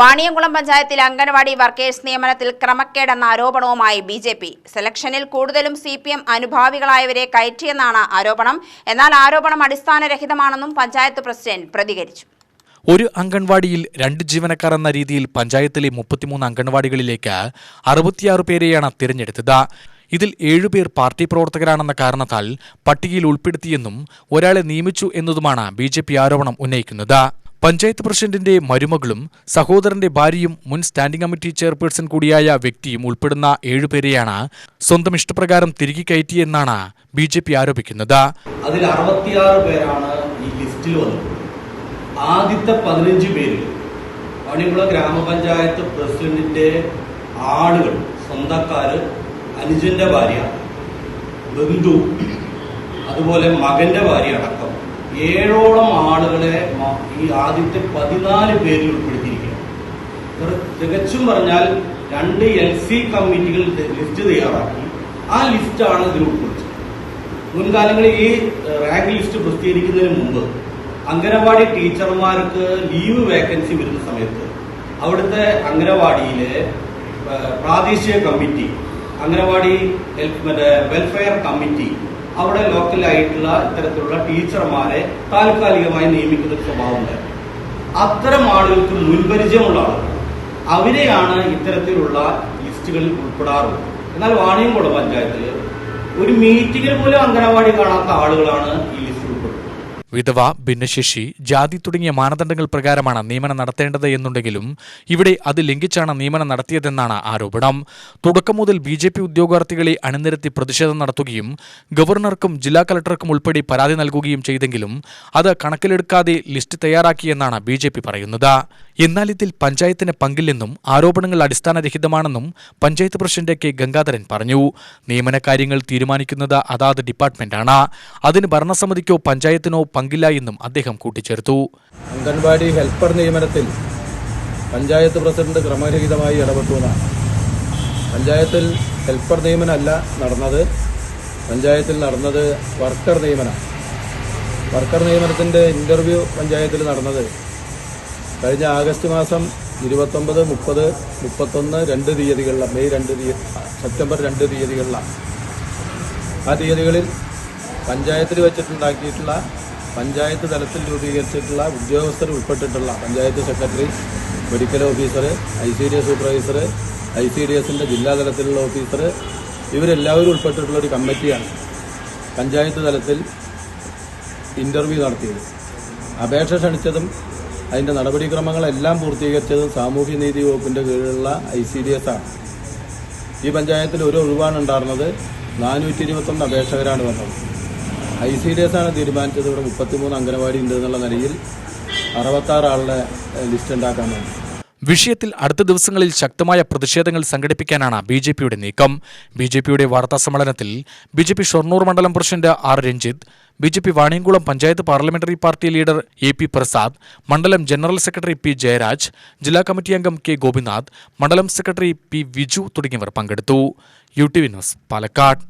വാണിയംകുളം പഞ്ചായത്തിൽ അംഗൻവാടി വർക്കേഴ്സ് നിയമനത്തിൽ ക്രമക്കേടെന്ന ആരോപണവുമായി ബി ജെ പി. സെലക്ഷനിൽ കൂടുതലും സി പി എം അനുഭാവികളായവരെ കയറ്റിയെന്നാണ് ആരോപണം. എന്നാൽ ആരോപണം അടിസ്ഥാനരഹിതമാണെന്നും പഞ്ചായത്ത് പ്രസിഡന്റ് പ്രതികരിച്ചു. ഒരു അംഗൻവാടിയിൽ രണ്ട് ജീവനക്കാർ എന്ന രീതിയിൽ പഞ്ചായത്തിലെ മുപ്പത്തിമൂന്ന് അംഗൻവാടികളിലേക്ക് അറുപത്തിയാറ് പേരെയാണ് തിരഞ്ഞെടുത്തത്. ഇതിൽ ഏഴുപേർ പാർട്ടി പ്രവർത്തകരാണെന്ന കാരണത്താൽ പട്ടികയിൽ ഉൾപ്പെടുത്തിയെന്നും ഒരാളെ നിയമിച്ചു എന്നതുമാണ് ബി ആരോപണം ഉന്നയിക്കുന്നത്. പഞ്ചായത്ത് പ്രസിഡന്റിന്റെ മരുമകളും സഹോദരന്റെ ഭാര്യയും മുൻ സ്റ്റാൻഡിംഗ് കമ്മിറ്റി ചെയർപേഴ്സൺ കൂടിയായ വ്യക്തിയും ഉൾപ്പെടുന്ന ഏഴുപേരെയാണ് സ്വന്തം ഇഷ്ടപ്രകാരം തിരികെ കയറ്റിയെന്നാണ് ബി ജെ പി ആരോപിക്കുന്നത്. അതിൽ അറുപത്തിയാറ് പേരാണ് ഈ ലിസ്റ്റിൽ വന്നത്. ആദ്യത്തെ പതിനഞ്ച് പേര് പണിമുള ഗ്രാമപഞ്ചായത്ത് പ്രസിഡന്റിന്റെ ആളുകൾ സ്വന്തക്കാര് അനുജന്റെ ഭാര്യ ബന്ധു അതുപോലെ മകന്റെ ഭാര്യ അടക്കം ഏഴോളം ആളുകളെ ഈ ആദ്യത്തെ പതിനാല് പേരിൽ ഉൾപ്പെടുത്തിയിരിക്കുകയാണ് തികച്ചും പറഞ്ഞാൽ രണ്ട് എൽ സി കമ്മിറ്റികൾ ലിസ്റ്റ് തയ്യാറാക്കി. ആ ലിസ്റ്റാണ് ഇതിൽ ഉൾപ്പെടുത്തിയത് മുൻകാലങ്ങളിൽ ഈ റാങ്ക് ലിസ്റ്റ് പ്രസിദ്ധീകരിക്കുന്നതിന് മുമ്പ് അംഗനവാടി ടീച്ചർമാർക്ക് ലീവ് വേക്കൻസി വരുന്ന സമയത്ത് അവിടുത്തെ അംഗനവാടിയിലെ പ്രാദേശിക കമ്മിറ്റി അംഗനവാടി മറ്റേ വെൽഫെയർ കമ്മിറ്റി അവിടെ ലോക്കലായിട്ടുള്ള ഇത്തരത്തിലുള്ള ടീച്ചർമാരെ താൽക്കാലികമായി നിയമിക്കുന്ന ഒരു സ്വഭാവം അത്തരം ആളുകൾക്ക് മുൻപരിചയമുള്ള ആളുകൾ. അവരെയാണ് ഇത്തരത്തിലുള്ള ലിസ്റ്റുകളിൽ ഉൾപ്പെടാറുള്ളത്. എന്നാൽ വാണിയംകുളം പഞ്ചായത്തിൽ ഒരു മീറ്റിംഗിൽ പോലും അംഗനവാടി കാണാത്ത ആളുകളാണ് ഈ വിധവ ഭിന്നശേഷി ജാതി തുടങ്ങിയ മാനദണ്ഡങ്ങൾ പ്രകാരമാണ് നിയമനം നടത്തേണ്ടത് എന്നുണ്ടെങ്കിലും ഇവിടെ അത് ലംഘിച്ചാണ് നിയമനം നടത്തിയതെന്നാണ് ആരോപണം. തുടക്കം മുതൽ ബി ജെ പി ഉദ്യോഗാർത്ഥികളെ അണിനിരത്തി പ്രതിഷേധം നടത്തുകയും ഗവർണർക്കും ജില്ലാ കളക്ടർക്കും ഉൾപ്പെടെ പരാതി നൽകുകയും ചെയ്തെങ്കിലും അത് കണക്കിലെടുക്കാതെ ലിസ്റ്റ് തയ്യാറാക്കിയെന്നാണ് ബി ജെ പി പറയുന്നത്. എന്നാൽ ഇതിൽ പഞ്ചായത്തിന് പങ്കില്ലെന്നും ആരോപണങ്ങൾ അടിസ്ഥാനരഹിതമാണെന്നും പഞ്ചായത്ത് പ്രസിഡന്റ് കെ ഗംഗാധരൻ പറഞ്ഞു. നിയമന കാര്യങ്ങൾ തീരുമാനിക്കുന്നത് അതാത് ഡിപ്പാർട്ട്മെന്റാണ്. അതിന് ഭരണസമിതിക്കോ പഞ്ചായത്തിനോ പങ്കില്ല എന്നും അദ്ദേഹം കൂട്ടിച്ചേർത്തു. അംഗൻവാടി ഹെൽപ്പർ നിയമനത്തിൽ പഞ്ചായത്ത് പ്രസിഡന്റ് ക്രമരഹിതമായി ഇടപെട്ടു എന്നാണ് പഞ്ചായത്തിൽ ഹെൽപ്പർ നിയമനമല്ല നടന്നത്. പഞ്ചായത്തിൽ നടന്നത് വർക്കർ നിയമനം. വർക്കർ നിയമനത്തിന്റെ ഇന്റർവ്യൂ പഞ്ചായത്തിൽ നടന്നത് കഴിഞ്ഞ ആഗസ്റ്റ് മാസം ഇരുപത്തൊമ്പത് മുപ്പത് മുപ്പത്തൊന്ന് രണ്ട് തീയതികളിലാണ് മെയ് രണ്ട് തീയതി സെപ്റ്റംബർ രണ്ട് തീയതികളിലാണ് ആ തീയതികളിൽ പഞ്ചായത്തിൽ വെച്ചിട്ടുണ്ടാക്കിയിട്ടുള്ള പഞ്ചായത്ത് തലത്തിൽ രൂപീകരിച്ചിട്ടുള്ള ഉദ്യോഗസ്ഥർ ഉൾപ്പെട്ടിട്ടുള്ള panchayat secretary medical officer I C D S supervisor I C D എസിന്റെ ജില്ലാ തലത്തിലുള്ള ഓഫീസർ ഇവരെല്ലാവരും ഉൾപ്പെട്ടിട്ടുള്ള ഒരു കമ്മിറ്റിയാണ് പഞ്ചായത്ത് തലത്തിൽ ഇന്റർവ്യൂ നടത്തിയത്. അപേക്ഷ ക്ഷണിച്ചതും അതിന്റെ നടപടിക്രമങ്ങളെല്ലാം പൂർത്തീകരിച്ചതും സാമൂഹ്യനീതി വകുപ്പിന്റെ കീഴിലുള്ള ഐ സി ഡി എസ് ആണ്. ഈ പഞ്ചായത്തിൽ ഒരു ഒഴിവാണ് ഉണ്ടായിരുന്നത്. നാനൂറ്റി ഇരുപത്തൊന്ന് അപേക്ഷകരാണ് വന്നത്. ഐ സി ഡി എസ് ആണ് തീരുമാനിച്ചത്. ഇവിടെ മുപ്പത്തിമൂന്ന് അംഗനവാടി ഉണ്ട് എന്നുള്ള നിലയിൽ അറുപത്താറ് ആളുടെ ലിസ്റ്റ് ഉണ്ടാക്കാൻ വേണ്ടി. വിഷയത്തിൽ അടുത്ത ദിവസങ്ങളിൽ ശക്തമായ പ്രതിഷേധങ്ങൾ സംഘടിപ്പിക്കാനാണ് ബി ജെ പിയുടെ നീക്കം. ബി ജെ പിയുടെ വാർത്താ സമ്മേളനത്തിൽ ബി ജെ പി ഷൊർണൂർ മണ്ഡലം president R Ranjith B J P Vaniyamkulam panchayat parliamentary party leader A P Prasad മണ്ഡലം ജനറൽ സെക്രട്ടറി പി ജയരാജ് ജില്ലാ കമ്മിറ്റി അംഗം കെ ഗോപിനാഥ് മണ്ഡലം സെക്രട്ടറി പി വിജു തുടങ്ങിയവർ പങ്കെടുത്തു. U T V news Palakkad.